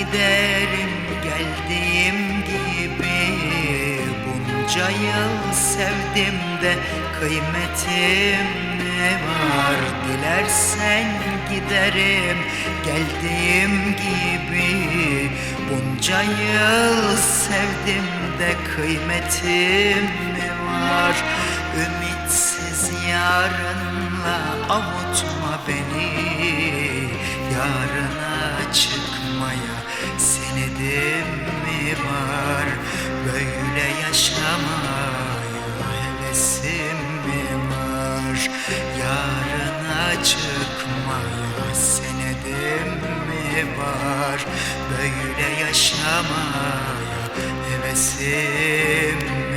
giderim geldiğim gibi. Bunca yıl sevdim de kıymetim ne var? Dilersen giderim geldiğim gibi. Bunca yıl sevdim de kıymetim ne var? Ümitsiz yarınla avutma beni. Yarın senedim mi var Böyle yaşamaya hevesim mi var Yarına çıkmaya senedim mi var Böyle yaşamaya hevesim mi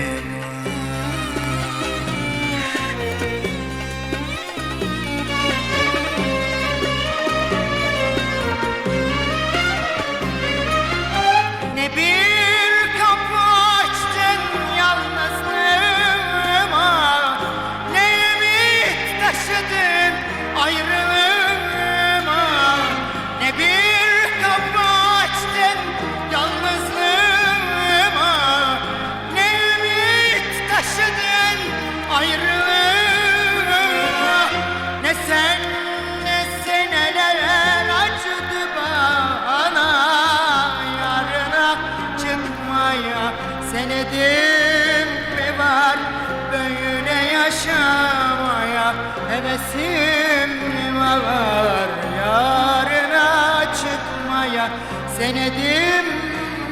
senedim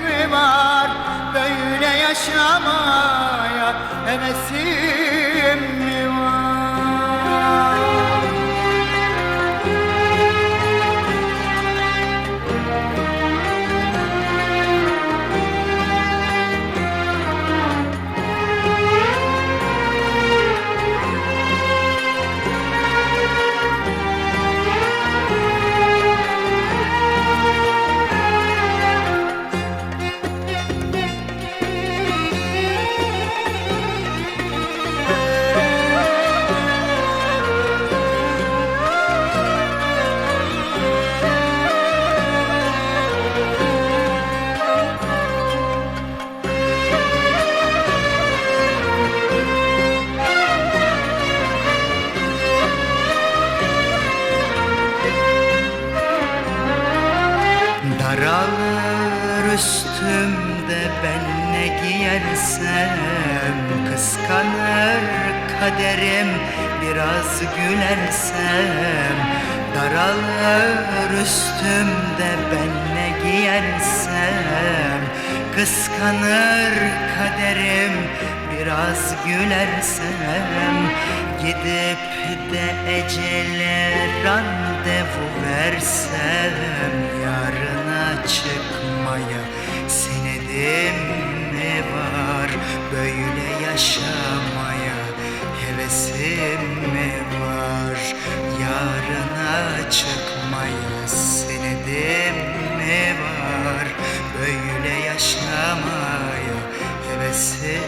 mi var? Böyle yaşamaya hevesim ne giyersem Kıskanır kaderim biraz gülersem Daralır üstümde ben ne giyersem. Kıskanır kaderim biraz gülersem Gidip de ecele randevu versem Yarına Çıkmaya senedim mi var? Böyle yaşamaya hevesim